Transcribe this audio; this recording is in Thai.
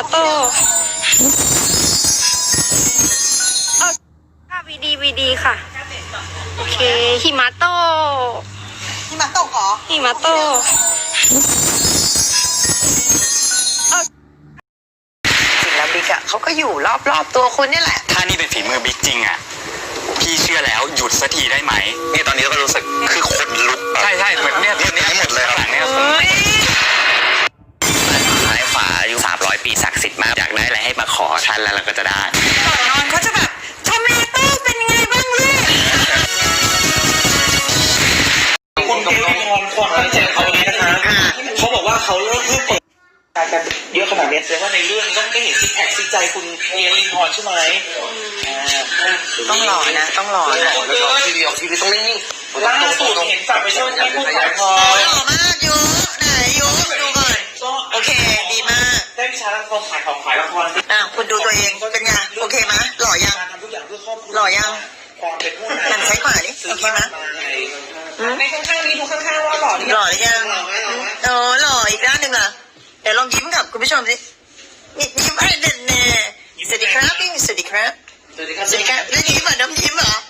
มาโต้เอาค่ะวีดีวีดีค่ะ โอเคหิมาโต้ที่มาตกเหรอหิมาโต้เอาจริงแล้วบิ๊กอะเขาก็อยู่รอบๆตัวคุณนี่แหละ ถ้านี่เป็นฝีมือบิ๊กจริงอะ พี่เชื่อแล้วหยุดสักทีได้ไหมนี่ตอนนี้เราก็รู้สึกคือคนลุกแบบ ปีศักดิ์สิทธิ์มากอยากได้อะไรให้มาขอท่านแล้วเราก็จะได้ ก่อนนอนเขาจะแบบทอมเมโต้เป็นไงบ้างลูกคุณกับน้องพรก่อนที่เจอเขานี้นะคะ เขาบอกว่าเขาเริ่มเพิ่งเปิดการกันเยอะขนาดนี้แสดงว่าในเรื่องต้องได้เห็นซิกแพคซิกใจคุณเอียรินพรใช่ไหมอ่าต้องรอนะ ต้องรอนะแล้วก็ทีวีออกทีวีต้องนิ่งล่าสุดเห็นกลับไปช่วยแม่ผู้ขายพหรล่อมากยู ละครขายของขายละครอะคุณดูตัวเองเป็นไงโอเคไหมหล่อยังการทำทุกอย่างเพื่อครอบครัวหล่อยังความเป็นผู้หันซ้ายขวาดิโอเคไหมในข้างๆนี้ดูข้างๆว่าหล่อหรือหล่อหรือยังโอ้หล่ออีกด้านหนึ่งอะเดี๋ยวลองยิ้มกับคุณผู้ชมสินี่ยิ้มอะไรเด่นเน่สวัสดีครับพี่สวัสดีครับสวัสดีครับสวัสดีครับแล้วยิ้มเหรอน้ำยิ้มเหรออันนั้นเน่